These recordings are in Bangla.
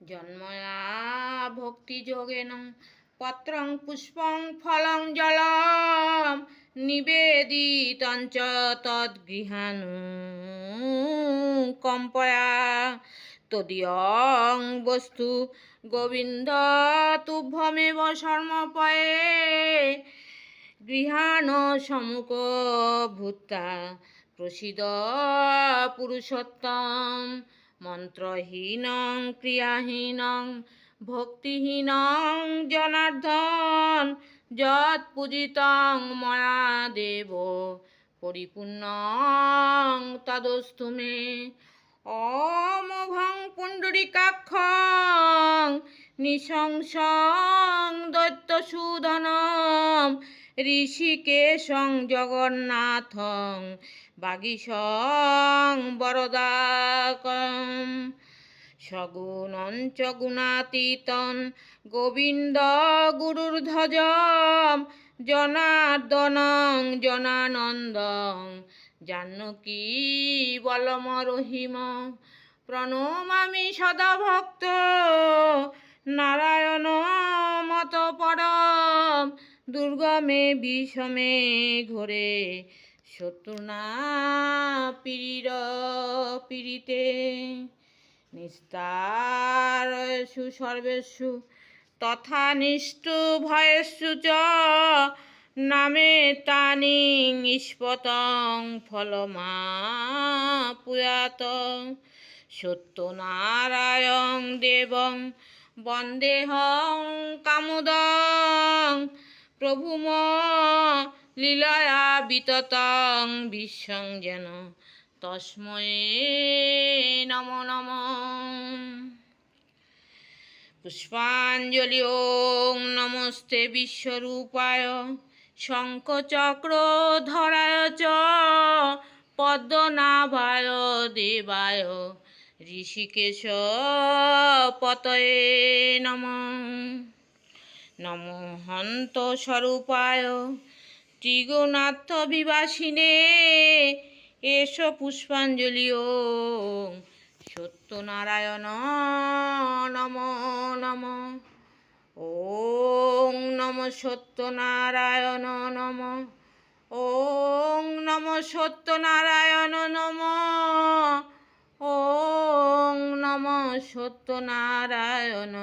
জন্ময়া ভক্তিযোগেন পত্রং পুষ্পং ফলং জলম নিবেদিতঞ্চ তদ্গৃহাণু কম্পয়া তদীয়ং বস্তু গোবিন্দ তুভ্যমেব শর্মপয়ে গৃহাণ সমুখ ভূতা প্রসিদ পুরুষোত্তম মন্ত্রহীনং, ক্রিয়াহীনং, ভক্তিহীনং, জনার্দন, যৎ পূজিতং ময়া দেব পরিপূর্ণং, তদস্তু মে। অমোঘং পুণ্ডরিকাক্ষং, নৃশংসং দৈত্যসূদনম ঋষিকেশং জগন্নাথং বাগীশং বরদাকম। সগুণঞ্চ গুণাতীতন গোবিন্দ গুরুর্ধ্বজম জনার্দনং জনানন্দং। জানকী বলম রহিম প্রণমামি সদা ভক্ত নারায়ণ মত পরম দুর্গমে বিষমে ঘোরে। শত্রুনা পীড় পীড়িতে। নিস্তারসু সর্বেষু তথা নিষ্ঠু ভয়েষু চ নামে তানি ইস্পতং ফলমা পুয়াত সত্যনারায়ণ দেবং বন্দেহং কামুদং প্রভুম লীলয়া বিততং বিশ্বং যেন তস্ময়ে নম নম। পুষ্পাঞ্জলি ওং নমস্তে বিশ্বরূপায় শঙ্খচক্র ধরায় চ পদ্মনাভায় দেবায় ঋষিকেশ পতয়ে নম। নম হন্ত স্বরূপায়। ত্রিগুণার্থ বিবাসিনে এস পুষ্পাঞ্জলি ও সত্যনারায়ণ নম নম। ওং নম সত্যনারায়ণ নম। ওং নম সত্যনারায়ণ নম। ওং নম সত্যনারায়ণ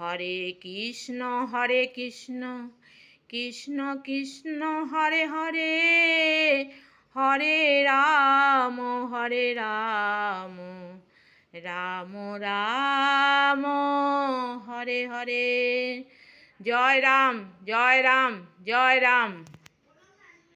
হরে কৃষ্ণ হরে কৃষ্ণ কৃষ্ণ কৃষ্ণ, হরে হরে হরে রাম হরে রাম রাম রাম, হরে হরে। জয় রাম জয় রাম জয় রাম।